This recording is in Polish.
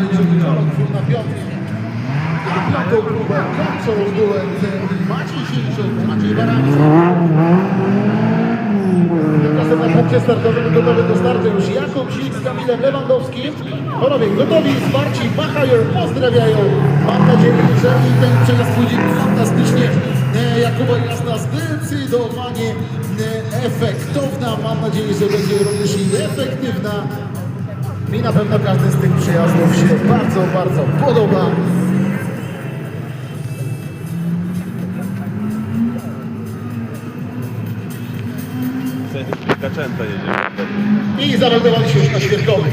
Na piątkę. Piątą próbę kończą duet Maciej Sieńczuk, Maciej Baranowski. Tymczasem na punkcie startowym gotowy do startu już Jakub Zik z Kamilem Lewandowskim. Panowie gotowi, zwarci, machają, pozdrawiają. Mam nadzieję, że ten przejazd pójdzie fantastycznie. Jakuba Jasna zdecydowanie efektowna. Mam nadzieję, że będzie również i efektywna. Mi na pewno każdy z tych przejazdów się bardzo, bardzo podoba. Kaczęta jedzie. I zameldowali się już na świerkowej.